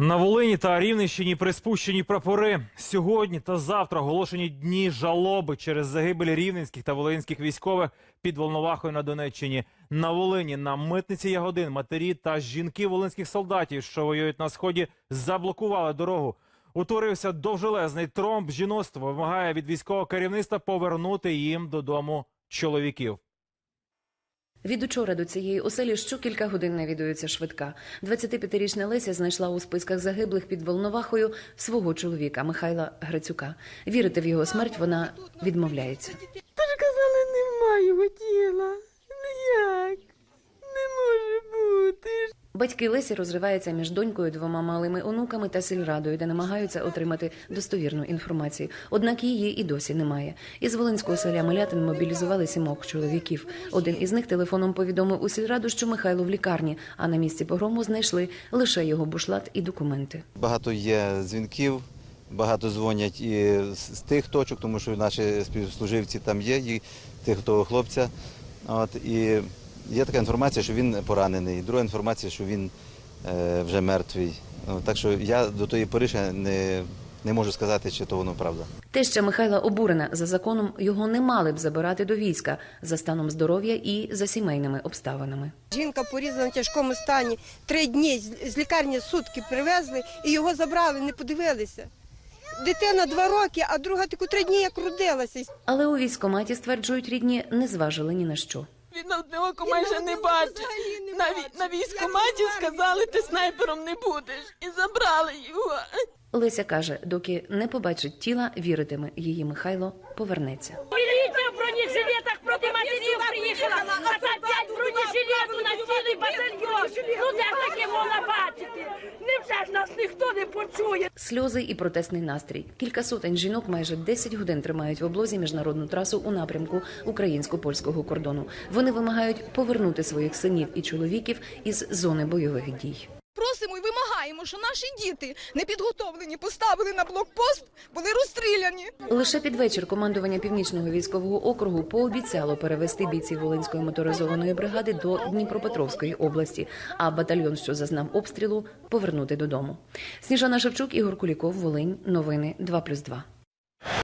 На Волині та Рівненщині приспущені прапори. Сьогодні та завтра оголошені дні жалоби через загибель рівненських та волинських військових під Волновахою на Донеччині. На Волині на митниці Ягодин матері та жінки волинських солдатів, що воюють на сході, заблокували дорогу. Утворився довжелезний тромб. Жіноцтво вимагає від військового керівництва повернути їм додому чоловіків. Від учора до цієї оселі щокілька годин навідується швидка. 25-річна Леся знайшла у списках загиблих під Волновахою свого чоловіка Михайла Грицюка. Вірити в його смерть вона відмовляється. Та ж казали, нема його тіла. Ну як? Не може бути. Батьки Лесі розриваються між донькою, двома малими онуками та сільрадою, де намагаються отримати достовірну інформацію. Однак її і досі немає. Із Волинського селя Милятин мобілізували сімох чоловіків. Один із них телефоном повідомив у сільраду, що Михайло в лікарні, а на місці погрому знайшли лише його бушлат і документи. Багато є дзвінків, багато дзвонять і з тих точок, тому що наші співслуживці там є, і тих, хто хлопця. От, і є така інформація, що він поранений. Друга інформація, що він е, вже мертвий. От, так що я до тої пори ще не, не можу сказати, чи то воно правда. Теща Михайла обурена за законом його не мали б забирати до війська за станом здоров'я і за сімейними обставинами. Жінка порізана в тяжкому стані. Три дні з лікарні сутки привезли і його забрали, не подивилися. Дитина два роки, а друга таку три дні як родилася. Але у військкоматі стверджують рідні не зважили ні на що. Він одне око майже не бачить. На, на військкоматі сказали, ти снайпером не будеш. І забрали його. Леся каже, доки не побачить тіла, віритиме, її Михайло повернеться. Міліція в бронежилетах проти матерів приїхала, а за п'ять бронежилету на цілий батальйон. Ну де ж таке можна бачити? Невже ж нас ніхто не почує? Сльози і протестний настрій. Кілька сотень жінок майже 10 годин тримають в облозі міжнародну трасу у напрямку українсько-польського кордону. Вони вимагають повернути своїх синів і чоловіків із зони бойових дій. Просимо і вимагаємо, що наші діти не підготовлені, поставили на блокпост, були розстріляні. Лише під вечір командування північного військового округу пообіцяло перевести бійців Волинської моторизованої бригади до Дніпропетровської області, а батальйон, що зазнав обстрілу, повернути додому. Сніжана Шевчук, Ігор Куліков, Волинь. Новини 2+,2.